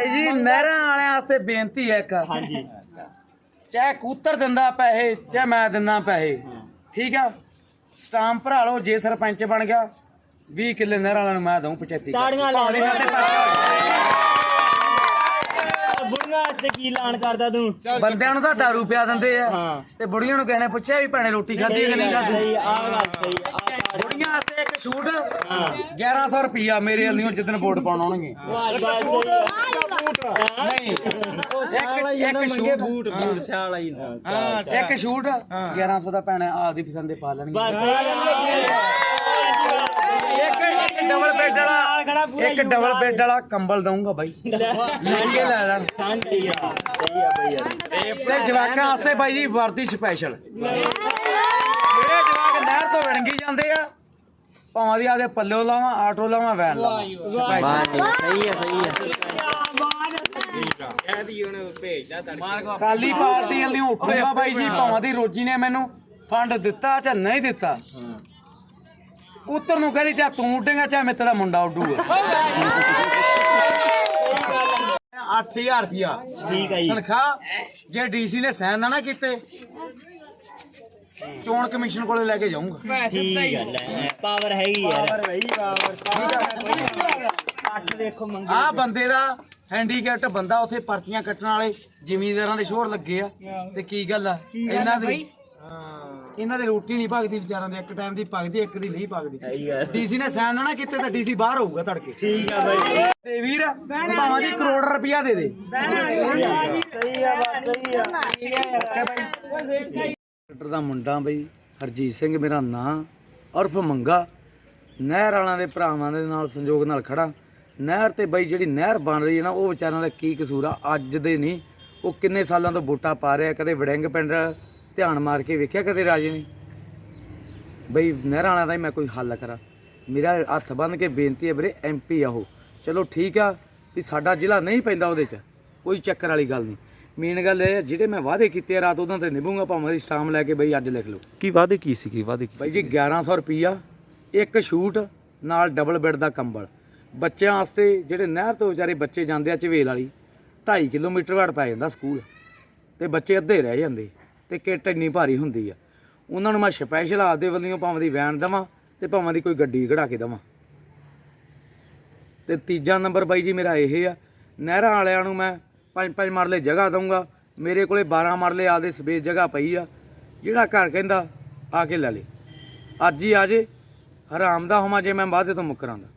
ਬਾਈ ਜੀ ਨਹਿਰਾਂ ਵਾਲਿਆਂ ਵਾਸਤੇ ਬੇਨਤੀ ਹੈ ਇੱਕ। ਹਾਂਜੀ। ਚਾਹੇ ਕੂਤਰ ਦਿੰਦਾ ਪੈਸੇ ਚਾਹੇ ਮੈਂ ਦਿੰਦਾ ਪੈਸੇ। ਠੀਕ ਆ? ਸਟਾਂਪ ਭਰਾ ਲਓ ਜੇ ਸਰਪੰਚ ਬਣ ਗਿਆ 20 ਕਿੱਲੇ ਨਹਿਰਾਂ ਵਾਲਿਆਂ ਨੂੰ ਮੈਂ ਦਊਂ 75 ਤਾੜੀਆਂ ਲਾ ਪਰਚਾ ਬੁੜੀਆਂ ਵਾਸਤੇ ਕੀ ਐਲਾਨ ਕਰਦਾ ਤੂੰ? ਹੋਵੇ। ਬੰਦਿਆਂ ਨੂੰ ਤਾਂ ਦਾਰੂ ਪਿਆ ਦਿੰਦੇ ਆ। ਤੇ ਬੁੜੀਆਂ ਨੂੰ ਕਹਿਣੇ ਪੁੱਛਿਆ ਵੀ ਭੈਣੇ ਰੋਟੀ ਖਾਧੀ ਕਿ ਨਹੀਂ ਖਾਧੀ? ਸਹੀ ਆ ਗੱਲ ਸਹੀ ਆ ਬੁੜੀਆਂ ਵਾਸਤੇ ਇੱਕ ਸ਼ੂਟ 1100 ਰੁਪਿਆ ਮੇਰੇ ਵੱਲੋਂ ਜਿੱਦਣ ਵੋਟ ਪਾਉਣ ਆਉਣਗੇ। ਨਹੀਂ ਇੱਕ ਇੱਕ ਸ਼ੂਟ। ਬੂਟ ਬੂਟ ਸਿਆਲ ਆਈ ਹਾਂ ਇੱਕ ਸ਼ੂਟ 1100 ਦਾ ਭੈਣੇ ਆਪਦੀ ਪਸੰਦ ਦੇ ਪਾ ਲੈਣਗੇ। ਇੱਕ ਇੱਕ ਡਬਲ ਬੈੱਡ ਵਾਲਾ ਖੜਾ ਪੂਰਾ ਇੱਕ ਡਬਲ ਬੈੱਡ ਵਾਲਾ ਕੰਬਲ ਦਊਂਗਾ ਬਾਈ। ਮਹਿੰਗੇ ਲੈ ਲੈਣ। ਤੇ ਜਵਾਕਾਂ ਵਾਸਤੇ ਬਾਈ ਜੀ ਵਰਦੀ ਸਪੈਸ਼ਲ ਨਹਿਰ ਤੋਂ ਵਿਣਗੀ ਜਾਂਦੇ ਆ। ਭਾਵਾਂ ਦੀ ਆਦੇ ਪੱਲਿਓ ਲਾਵਾਂ ਆਟੋ ਲਾਵਾਂ ਵੈਨ ਲਾਵਾਂ। ਸਹੀ ਆ ਸਹੀ ਆ। ਕਾਲੀ ਪਾਰਟੀ ਵਾਲੀ ਉੱਠੂਗਾ ਬਾਈ ਜੀ ਭਾਵਾਂ ਦੀ ਰੋਜੀ ਨੇ ਮੈਨੂੰ ਫੰਡ ਦਿੱਤਾ ਜਾਂ ਨਹੀਂ ਦਿੱਤਾ। ਕੂਤਰ ਨੂੰ ਕਹਿੰਦੀ ਚਾ ਤੂੰ ਉੱਡੇਗਾ ਚਾ ਮੈਂ ਤੇਰਾ ਮੁੰਡਾ ਉੱਡੂਗਾ। 8000 ਰੁਪਿਆ ਠੀਕ ਆ ਜੀ। ਤਨਖਾਹ। ਜੇ ਡੀਸੀ ਨੇ ਸਾਈਨ ਨਾ ਨਾ ਕੀਤੇ। ਚੋਣ ਕਮਿਸ਼ਨ ਕੋਲੇ ਲੈ ਕੇ ਜਾਊਂਗਾ। ਠੀਕ ਗੱਲ ਹੈ ਪਾਵਰ ਹੈਗੀ ਯਾਰ ਪਾਵਰ ਬਈ ਪਾਵਰ ਅੱਠ ਦੇਖੋ ਮੰਗੀ। ਆਹ ਬੰਦੇ ਦਾ ਹੈਂਡੀਕੈਪਟ ਬੰਦਾ ਉੱਥੇ ਪਰਚੀਆਂ ਕੱਟਣ ਵਾਲੇ ਜ਼ਿਮੀਂਦਾਰਾਂ ਦੇ ਸ਼ੋਰ ਲੱਗੇ ਆ। ਤੇ ਕੀ ਗੱਲ ਆ? ਇਹਨਾਂ ਦੀ ਇਹਨਾਂ ਦੀ ਰੋਟੀ ਨਹੀਂ ਭਗਦੀ ਵਿਚਾਰਾਂ ਦੇ ਇੱਕ ਟਾਈਮ ਦੀ ਭਗਦੀ ਇੱਕ ਦੀ ਨਹੀਂ ਭਗਦੀ। ਸਹੀ ਗੱਲ ਡੀਸੀ ਨੇ ਸਾਈਨ ਨਾ ਕੀਤੇ ਤਾਂ ਡੀਸੀ ਬਾਹਰ ਹੋਊਗਾ ਤੜਕੇ। ਠੀਕ ਆ ਬਈ। ਤੇ ਵੀਰ ਭਾਵਾਂ ਦੀ ਕਰੋੜ ਰੁਪਇਆ ਦੇ ਦੇ। ਸਹੀ ਆ ਬਾਤ ਸਹੀ ਆ। ਡਾਕਟਰ ਦਾ ਮੁੰਡਾ ਬਈ, ਹਰਜੀਤ ਸਿੰਘ ਮੇਰਾ ਨਾਂ, ਉਰਫ ਮੰਗਾ। ਨਹਿਰ ਵਾਲਾਂ ਦੇ ਭਰਾਵਾਂ ਦੇ ਨਾਲ ਸੰਯੋਗ ਨਾਲ ਖੜਾ ਨਹਿਰ ਤੇ ਬਈ ਜਿਹੜੀ ਨਹਿਰ ਬਣ ਰਹੀ ਹੈ ਨਾ, ਉਹ ਵਿਚਾਰਿਆਂ ਦਾ ਕੀ ਕਸੂਰ ਆ? ਅੱਜ ਦੇ ਨਹੀਂ, ਉਹ ਕਿੰਨੇ ਸਾਲਾਂ ਤੋਂ ਵੋਟਾਂ ਪਾ ਰਿਹਾ, ਕਦੇ ਵੜਿੰਗ ਪਿੰਡ ਧਿਆਨ ਮਾਰ ਕੇ ਵੇਖਿਆ, ਕਦੇ ਰਾਜੇ ਨੇ? ਬਈ ਨਹਿਰਾਂ ਵਾਲਿਆਂ ਦਾ ਹੀ ਮੈਂ ਕੋਈ ਹੱਲ ਕਰਾਂ। ਮੇਰਾ ਹੱਥ ਬੰਨ ਕੇ ਬੇਨਤੀ ਹੈ ਵੀਰੇ ਐਮਪੀ ਆ ਉਹ। ਚਲੋ ਠੀਕ ਆ, ਵੀ ਸਾਡਾ ਜ਼ਿਲ੍ਹਾ ਨਹੀਂ ਪੈਂਦਾ ਉਹਦੇ 'ਚ, ਕੋਈ ਚੱਕਰ ਵਾਲੀ ਗੱਲ ਨਹੀਂ। ਮੇਨ ਗੱਲ ਇਹ ਹੈ, ਜਿਹੜੇ ਮੈਂ ਵਾਅਦੇ ਕੀਤੇ ਆ ਰਾਤ ਉਹਨਾਂ ਤੇ ਨਿਭੂੰਗਾ ਭਾਵੇਂ ਦੀ ਸਟਾਮ ਲੈ ਕੇ ਬਈ ਅੱਜ ਲਿਖ ਲਓ। ਕੀ ਵਾਅਦੇ ਕੀ ਸੀ ਕੀ ਵਾਅਦੇ ਕੀ ਬਾਈ ਜੀ 1100 ਰੁਪਈਆ ਇੱਕ ਸ਼ੂਟ ਨਾਲ ਡਬਲ ਬੈੱਡ ਦਾ ਕੰਬਲ। ਬੱਚਿਆਂ ਵਾਸਤੇ ਜਿਹੜੇ ਨਹਿਰ ਤੋਂ ਵਿਚਾਰੇ ਬੱਚੇ ਜਾਂਦੇ ਆ ਝਵੇਲ ਵਾਲੀ 2.5 ਕਿਲੋਮੀਟਰ ਘੜ ਪੈ ਜਾਂਦਾ ਸਕੂਲ। ਤੇ ਬੱਚੇ ਅੱਧੇ ਰਹਿ ਜਾਂਦੇ ਤੇ ਕਿੱਟ ਇੰਨੀ ਭਾਰੀ ਹੁੰਦੀ ਆ। ਉਹਨਾਂ ਨੂੰ ਮੈਂ ਸਪੈਸ਼ਲ ਆਪਦੇ ਵੱਲੋਂ ਭਾਵੇਂ ਦੀ ਵੈਨ ਦੇਵਾਂ ਤੇ ਭਾਵੇਂ ਦੀ ਕੋਈ ਗੱਡੀ ਕਢਾ ਕੇ ਦੇਵਾਂ। ਤੇ ਤੀਜਾ ਨੰਬਰ ਬਾਈ ਜੀ ਮੇਰਾ ਇਹ ਆ ਨਹਿਰਾਂ ਵਾਲਿਆਂ ਨੂੰ ਮੈਂ ਪੰਜ ਪੰਜ ਮਰਲੇ ਜਗ੍ਹਾ ਦਊਂਗਾ। ਮੇਰੇ ਕੋਲੇ 12 ਮਰਲੇ ਆਪਦੇ ਸਪੇਸ ਜਗ੍ਹਾ ਪਈ ਆ। ਜਿਹੜਾ ਘਰ ਕਹਿੰਦਾ, ਆ ਕੇ ਲੈ ਲੇ। ਅੱਜ ਹੀ ਆ ਜੇ। ਹਰਾਮ ਦਾ ਹੋਵਾਂ ਜੇ ਮੈਂ ਵਾਅਦੇ ਤੋਂ ਮੁੱਕਰਾਂਦਾ